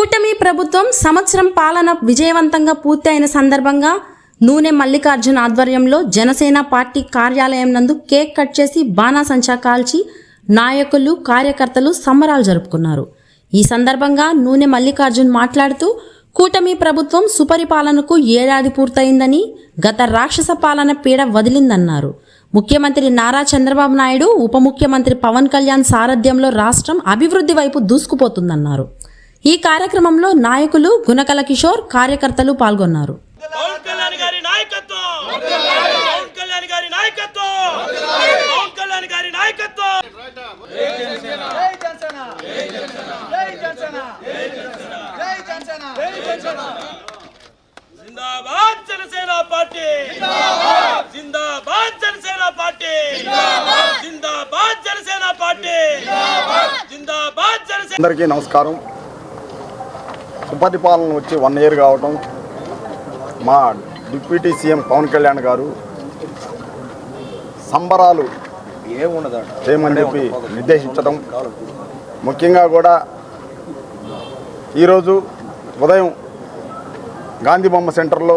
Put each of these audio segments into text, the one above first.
కూటమి ప్రభుత్వం సంవత్సరం పాలన విజయవంతంగా పూర్తయిన సందర్భంగా నూనె మల్లికార్జున ఆధ్వర్యంలో జనసేన పార్టీ కార్యాలయం నందు కేక్ కట్ చేసి బాణాసంచా కాల్చి నాయకులు కార్యకర్తలు సంబరాలు జరుపుకున్నారు. ఈ సందర్భంగా నూనె మల్లికార్జున్ మాట్లాడుతూ కూటమి ప్రభుత్వం సుపరిపాలనకు ఏడాది పూర్తయిందని గత రాక్షస పాలన పీడ వదిలిందన్నారు. ముఖ్యమంత్రి నారా చంద్రబాబు నాయుడు ఉప ముఖ్యమంత్రి పవన్ కళ్యాణ్ సారథ్యంలో రాష్ట్రం అభివృద్ధి వైపు దూసుకుపోతుందన్నారు. ఈ కార్యక్రమంలో నాయకులు గుణకల కిషోర్ కార్యకర్తలు పాల్గొన్నారు. పవన్ కళ్యాణ్ గారి నాయకత్వం! పవన్ కళ్యాణ్ గారి నాయకత్వం! పవన్ కళ్యాణ్ గారి నాయకత్వం! జై జనసేన జై జనసేన జై జనసేన జై జనసేన జిందాబాద్ జనసేన పార్టీ! జిందాబాద్ జనసేన పార్టీ! జిందాబాద్ జనసేన పార్టీ! జిందాబాద్ జనసేన అందరికీ నమస్కారం. సుపరిపాలన వచ్చి వన్ ఇయర్ కావటం మా డిప్యూటీ సీఎం పవన్ కళ్యాణ్ గారు సంబరాలు చేయమని చెప్పి నిర్దేశించడం ముఖ్యంగా కూడా ఈరోజు ఉదయం గాంధీ బొమ్మ సెంటర్లో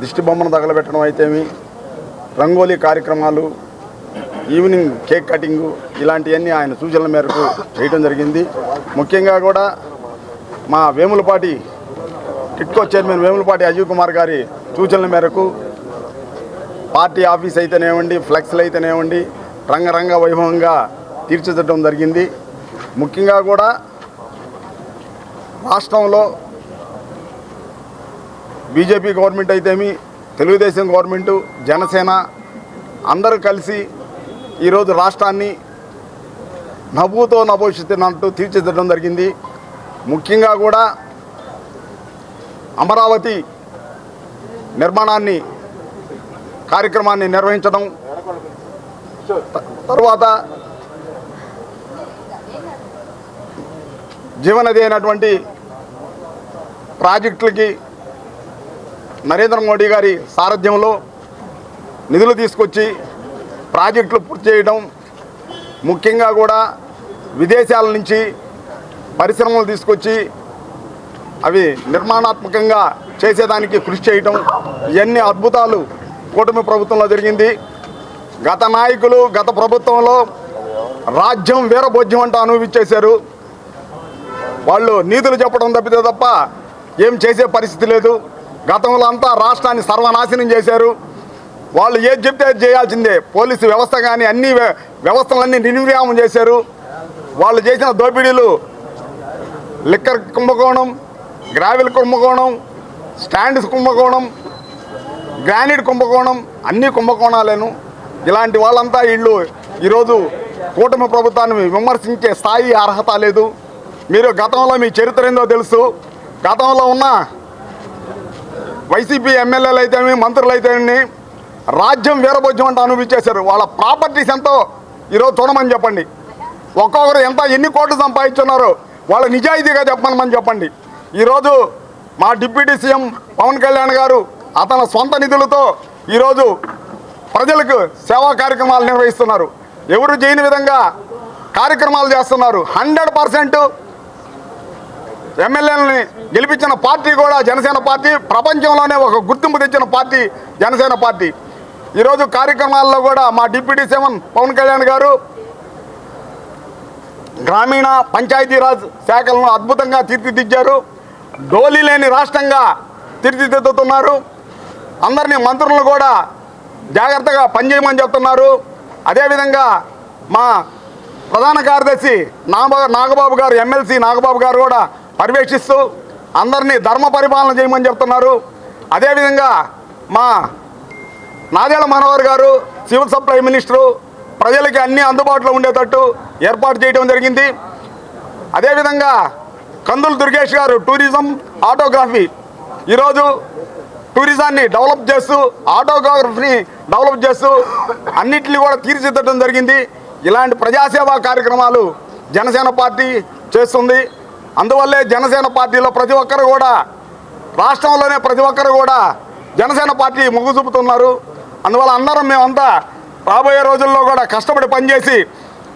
దిష్టి బొమ్మను తగలబెట్టడం అయితేమి రంగోలీ కార్యక్రమాలు ఈవినింగ్ కేక్ కటింగు ఇలాంటివన్నీ ఆయన సూచనల మేరకు చేయడం జరిగింది. ముఖ్యంగా కూడా మా వేములపాటి టిట్కో చైర్మన్ వేములపాటి అజీవ్ కుమార్ గారి సూచనల మేరకు పార్టీ ఆఫీస్ అయితేనేవ్వండి ఫ్లెక్స్లు అయితేనేవ్వండి రంగరంగ వైభవంగా తీర్చిదిద్దడం జరిగింది. ముఖ్యంగా కూడా రాష్ట్రంలో బీజేపీ గవర్నమెంట్ అయితేమి తెలుగుదేశం గవర్నమెంటు జనసేన అందరూ కలిసి ఈరోజు రాష్ట్రాన్ని నవ్వుతో నభవిష్యత్తునంటూ తీర్చిదిద్దడం జరిగింది. ముఖ్యంగా కూడా అమరావతి నిర్మాణాన్ని కార్యక్రమాన్ని నిర్వహించడం తర్వాత జీవనది అయినటువంటి ప్రాజెక్టులకి నరేంద్ర మోడీ గారి సారథ్యంలో నిధులు తీసుకొచ్చి ప్రాజెక్టులు పూర్తి చేయడం ముఖ్యంగా కూడా విదేశాల నుంచి పరిశ్రమలు తీసుకొచ్చి అవి నిర్మాణాత్మకంగా చేసేదానికి కృషి చేయటం ఇవన్నీ అద్భుతాలు కూటమి ప్రభుత్వంలో జరిగింది. గత నాయకులు గత ప్రభుత్వంలో రాజ్యం వీరభోజ్యం అంటూ అనుభవించేశారు వాళ్ళు నీతులు చెప్పడం తప్పితే తప్ప ఏం చేసే పరిస్థితి లేదు. గతంలో అంతా రాష్ట్రాన్ని సర్వనాశనం చేశారు. వాళ్ళు ఏది చెప్తే అది చేయాల్సిందే. పోలీసు వ్యవస్థ కానీ అన్ని వ్యవస్థలన్నీ నిర్వ్యామం చేశారు. వాళ్ళు చేసిన దోపిడీలు లిక్కర్ కుంభకోణం గ్రావెల్ కుంభకోణం స్టాండ్స్ కుంభకోణం గ్రానైట్ కుంభకోణం అన్ని కుంభకోణాలేను. ఇలాంటి వాళ్ళంతా వీళ్ళు ఈరోజు కూటమి ప్రభుత్వాన్ని విమర్శించే స్థాయి అర్హత లేదు. మీరు గతంలో మీ చరిత్ర ఏందో తెలుసు. గతంలో ఉన్న వైసీపీ ఎమ్మెల్యేలు అయితేమి మంత్రులు అయితేమి రాజ్యం వీరభోజ్యం అంటే అనుభవించేశారు. వాళ్ళ ప్రాపర్టీస్ ఎంతో ఈరోజు చూడమని చెప్పండి. ఒక్కొక్కరు ఎంత ఎన్ని కోట్లు సంపాదించున్నారు? వాళ్ళ నిజాయితీగా చెప్పమని చెప్పండి. ఈరోజు మా డిప్యూటీ సీఎం పవన్ కళ్యాణ్ గారు అతని సొంత నిధులతో ఈరోజు ప్రజలకు సేవా కార్యక్రమాలు నిర్వహిస్తున్నారు. ఎవరు చేయని విధంగా కార్యక్రమాలు చేస్తున్నారు. హండ్రెడ్ పర్సెంట్ ఎమ్మెల్యేలని గెలిపించిన పార్టీ కూడా జనసేన పార్టీ ప్రపంచంలోనే ఒక గుర్తింపు తెచ్చిన పార్టీ జనసేన పార్టీ. ఈరోజు కార్యక్రమాల్లో కూడా మా డిప్యూటీ సీఎం పవన్ కళ్యాణ్ గారు గ్రామీణ పంచాయతీరాజ్ శాఖలను అద్భుతంగా తీర్చిదిద్దారు. డోలీ లేని రాష్ట్రంగా తీర్చిదిద్దుతున్నారు. అందరినీ మంత్రులను కూడా జాగ్రత్తగా పనిచేయమని చెప్తున్నారు. అదేవిధంగా మా ప్రధాన కార్యదర్శి నాగ నాగబాబు గారు ఎమ్మెల్సీ నాగబాబు గారు కూడా పర్యవేక్షిస్తూ అందరినీ ధర్మ పరిపాలన చేయమని చెప్తున్నారు. అదేవిధంగా మా నాదేళ్ళ మనోహర్ గారు సివిల్ సప్లై మినిస్టరు ప్రజలకి అన్ని అందుబాటులో ఉండేటట్టు ఏర్పాటు చేయడం జరిగింది. అదేవిధంగా కందులు దుర్గేష్ గారు టూరిజం ఆటోగ్రఫీ ఈరోజు టూరిజాన్ని డెవలప్ చేస్తూ ఆటోగ్రఫీని డెవలప్ చేస్తూ అన్నింటినీ కూడా తీర్చిదిద్దడం జరిగింది. ఇలాంటి ప్రజాసేవా కార్యక్రమాలు జనసేన పార్టీ చేస్తుంది. అందువల్లే జనసేన పార్టీలో ప్రతి ఒక్కరు కూడా రాష్ట్రంలోనే ప్రతి ఒక్కరు కూడా జనసేన పార్టీ మొగ్గు చూపుతున్నారు. అందువల్ల అందరం మేమంతా రాబోయే రోజుల్లో కూడా కష్టపడి పనిచేసి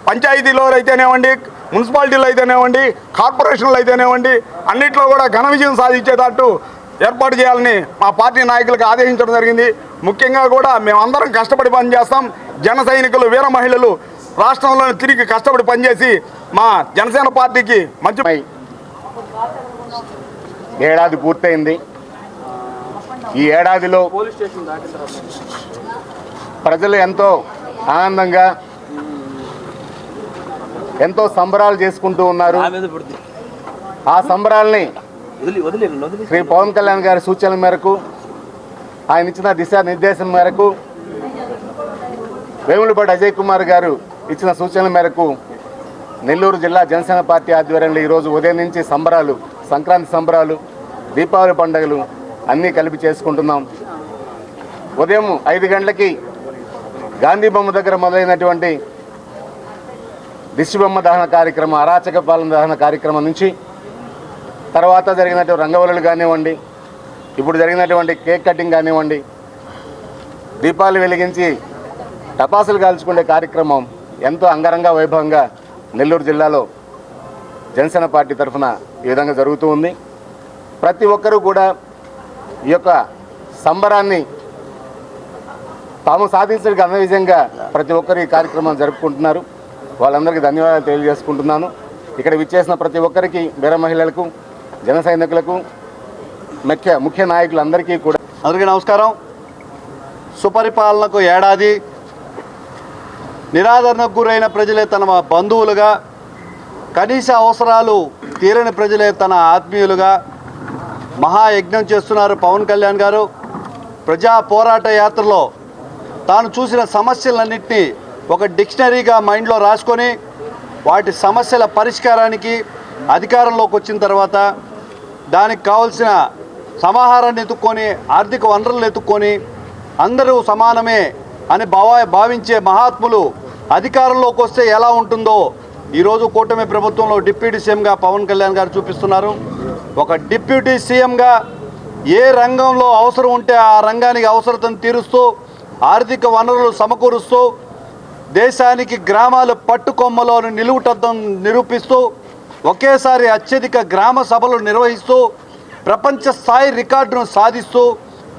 పంచాయతీలో అయితేనేవ్వండి మున్సిపాలిటీలు అయితేనేవ్వండి కార్పొరేషన్లు అయితేనేవ్వండి అన్నిట్లో కూడా ఘన విజయం సాధించేటట్టు ఏర్పాటు చేయాలని మా పార్టీ నాయకులకు ఆదేశించడం జరిగింది. ముఖ్యంగా కూడా మేమందరం కష్టపడి పనిచేస్తాం. జన సైనికులు వీర మహిళలు రాష్ట్రంలో తిరిగి కష్టపడి పనిచేసి మా జనసేన పార్టీకి మంచి ఏడాది పూర్తయింది. ఈ ఏడాదిలో ప్రజలు ఎంతో ఆనందంగా ఎంతో సంబరాలు చేసుకుంటూ ఉన్నారు. ఆ సంబరాల్ని శ్రీ పవన్ కళ్యాణ్ గారి సూచనల మేరకు ఆయన ఇచ్చిన దిశానిర్దేశం మేరకు వేములపాటి అజయ్ కుమార్ గారు ఇచ్చిన సూచనల మేరకు నెల్లూరు జిల్లా జనసేన పార్టీ ఆధ్వర్యంలో ఈరోజు ఉదయం నుంచి సంబరాలు సంక్రాంతి సంబరాలు దీపావళి పండుగలు అన్నీ కలిపి చేసుకుంటున్నాం. ఉదయం ఐదు గంటలకి గాంధీ బొమ్మ దగ్గర మొదలైనటువంటి దిశబొమ్మ దహన కార్యక్రమం అరాచక పాలన దహన కార్యక్రమం నుంచి తర్వాత జరిగినటువంటి రంగవల్లులు కానివ్వండి ఇప్పుడు జరిగినటువంటి కేక్ కటింగ్ కానివ్వండి దీపాలు వెలిగించి టపాసులు కాల్చుకునే కార్యక్రమం ఎంతో అంగరంగ వైభవంగా నెల్లూరు జిల్లాలో జనసేన పార్టీ తరఫున ఈ విధంగా జరుగుతూ ఉంది. ప్రతి ఒక్కరూ కూడా ఈ యొక్క సంబరాన్ని తాము సాధించడానికి అన్న విధంగా ప్రతి ఒక్కరు ఈ కార్యక్రమం జరుపుకుంటున్నారు. వాళ్ళందరికీ ధన్యవాదాలు తెలియజేసుకుంటున్నాను. ఇక్కడ విచ్చేసిన ప్రతి ఒక్కరికి బీర మహిళలకు జన సైనికులకు ముఖ్య ముఖ్య నాయకులందరికీ కూడా అందరికీ నమస్కారం. సుపరిపాలనకు ఏడాది నిరాదరణకు గురైన ప్రజలే తన బంధువులుగా కనీస అవసరాలు తీరని ప్రజలే తన ఆత్మీయులుగా మహాయజ్ఞం చేస్తున్నారు పవన్ కళ్యాణ్ గారు. ప్రజా పోరాట యాత్రలో తాను చూసిన సమస్యలన్నింటినీ ఒక డిక్షనరీగా మైండ్లో రాసుకొని వాటి సమస్యల పరిష్కారానికి అధికారంలోకి వచ్చిన తర్వాత దానికి కావలసిన సమాహారాన్ని ఎత్తుక్కొని ఆర్థిక వనరులను ఎత్తుక్కొని అందరూ సమానమే అని భావ భావించే మహాత్ములు అధికారంలోకి వస్తే ఎలా ఉంటుందో ఈరోజు కూటమి ప్రభుత్వంలో డిప్యూటీ సీఎంగా పవన్ కళ్యాణ్ గారు చూపిస్తున్నారు. ఒక డిప్యూటీ సీఎంగా ఏ రంగంలో అవసరం ఉంటే ఆ రంగానికి అవసరతను తీరుస్తూ ఆర్థిక వనరులు సమకూరుస్తూ దేశానికి గ్రామాలు పట్టుకొమ్మలోని నిలువుటద్దం నిరూపిస్తూ ఒకేసారి అత్యధిక గ్రామ సభలు నిర్వహిస్తూ ప్రపంచ స్థాయి రికార్డును సాధిస్తూ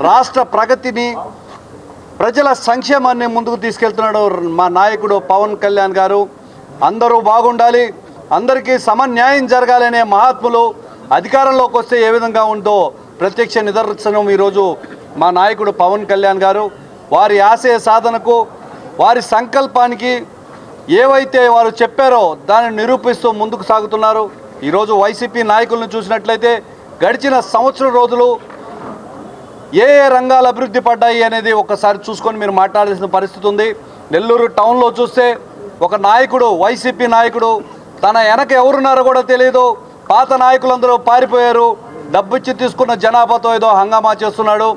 రాష్ట్ర ప్రగతిని ప్రజల సంక్షేమాన్ని ముందుకు తీసుకెళ్తున్నాడు మా నాయకుడు పవన్ కళ్యాణ్ గారు. అందరూ బాగుండాలి. అందరికీ సమన్యాయం జరగాలనే మహాత్ములు అధికారంలోకి వస్తే ఏ విధంగా ఉందో ప్రత్యక్ష నిదర్శనం ఈరోజు మా నాయకుడు పవన్ కళ్యాణ్ గారు. వారి ఆశయ సాధనకు వారి సంకల్పానికి ఏవైతే వారు చెప్పారో దాన్ని నిరూపిస్తూ ముందుకు సాగుతున్నారు. ఈరోజు వైసీపీ నాయకులను చూసినట్లయితే గడిచిన సంవత్సరం రోజులు ఏ ఏ రంగాలు అభివృద్ధి పడ్డాయి అనేది ఒకసారి చూసుకొని మీరు మాట్లాడాల్సిన పరిస్థితి ఉంది. నెల్లూరు టౌన్లో చూస్తే ఒక నాయకుడు వైసీపీ నాయకుడు తన వెనక ఎవరున్నారో కూడా తెలియదు పాత నాయకులందరూ పారిపోయారు. డబ్బిచ్చి తీసుకున్న జనాభాతో ఏదో హంగామా చేస్తున్నాడు.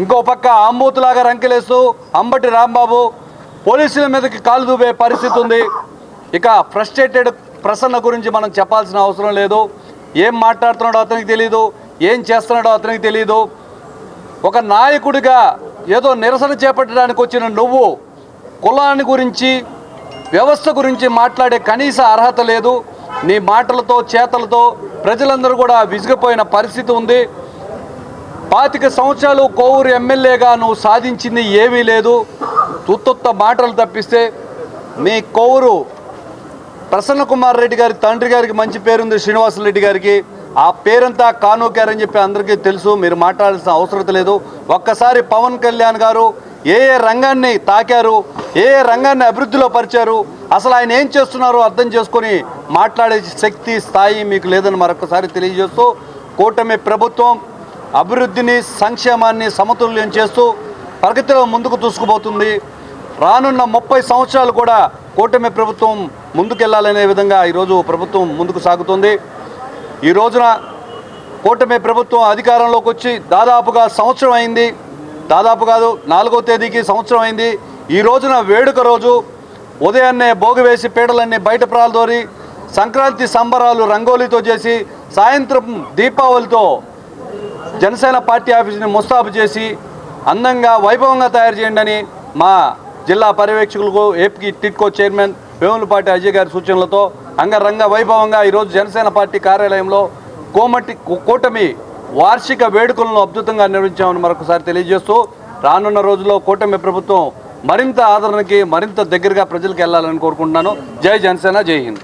ఇంకో పక్క అంబూతులాగా రంకెలేస్తూ అంబటి రాంబాబు పోలీసుల మీదకి కాలు దూపే పరిస్థితి ఉంది. ఇక ఫ్రస్ట్రేటెడ్ ప్రసన్న గురించి మనం చెప్పాల్సిన అవసరం లేదు. ఏం మాట్లాడుతున్నాడో అతనికి తెలియదు ఏం చేస్తున్నాడో అతనికి తెలియదు ఒక నాయకుడిగా ఏదో నిరసన చేపట్టడానికి వచ్చిన నువ్వు కులాన్ని గురించి వ్యవస్థ గురించి మాట్లాడే కనీస అర్హత లేదు. నీ మాటలతో చేతలతో ప్రజలందరూ కూడా విసిగిపోయిన పరిస్థితి ఉంది. పాతిక సంవత్సరాలు కోవూరు ఎమ్మెల్యేగా నువ్వు సాధించింది ఏమీ లేదు. తుత్తొత్త మాటలు తప్పిస్తే మీ కోవూరు ప్రసన్న కుమార్ రెడ్డి గారి తండ్రి గారికి మంచి పేరుంది శ్రీనివాసరెడ్డి గారికి. ఆ పేరంతా కానూకారని చెప్పి అందరికీ తెలుసు. మీరు మాట్లాడాల్సిన అవసరం లేదు. ఒక్కసారి పవన్ కళ్యాణ్ గారు ఏ ఏ రంగాన్ని తాకారు ఏ ఏ రంగాన్ని అభివృద్ధిలో పరిచారు అసలు ఆయన ఏం చేస్తున్నారో అర్థం చేసుకొని మాట్లాడే శక్తి స్థాయి మీకు లేదని మరొకసారి తెలియజేస్తూ కూటమి ప్రభుత్వం అభివృద్ధిని సంక్షేమాన్ని సమతుల్యం చేస్తూ ప్రగతిలో ముందుకు దూసుకుపోతుంది. రానున్న ముప్పై సంవత్సరాలు కూడా కూటమి ప్రభుత్వం ముందుకెళ్ళాలనే విధంగా ఈరోజు ప్రభుత్వం ముందుకు సాగుతుంది. ఈ రోజున కూటమి ప్రభుత్వం అధికారంలోకి వచ్చి దాదాపుగా సంవత్సరం అయింది. దాదాపు కాదు నాలుగో తేదీకి సంవత్సరం అయింది. ఈ రోజున వేడుక రోజు ఉదయాన్నే భోగి వేసి పీటలన్నీ బయట ప్రాలదోరి సంక్రాంతి సంబరాలు రంగోలీతో చేసి సాయంత్రం దీపావళితో జనసేన పార్టీ ఆఫీస్ని ముస్తాబు చేసి అందంగా వైభవంగా తయారు చేయండి అని మా జిల్లా పర్యవేక్షకులకు AP TIDCO chairman Vemulapati Ajay గారి సూచనలతో అంగరంగ వైభవంగా ఈరోజు జనసేన పార్టీ కార్యాలయంలో కోమటి కూటమి వార్షిక వేడుకలను అద్భుతంగా నిర్వహించామని మరొకసారి తెలియజేస్తూ రానున్న రోజుల్లో కూటమి ప్రభుత్వం మరింత ఆదరణకి మరింత దగ్గరగా ప్రజలకు వెళ్ళాలని కోరుకుంటున్నాను. జై జనసేన జై హింద్.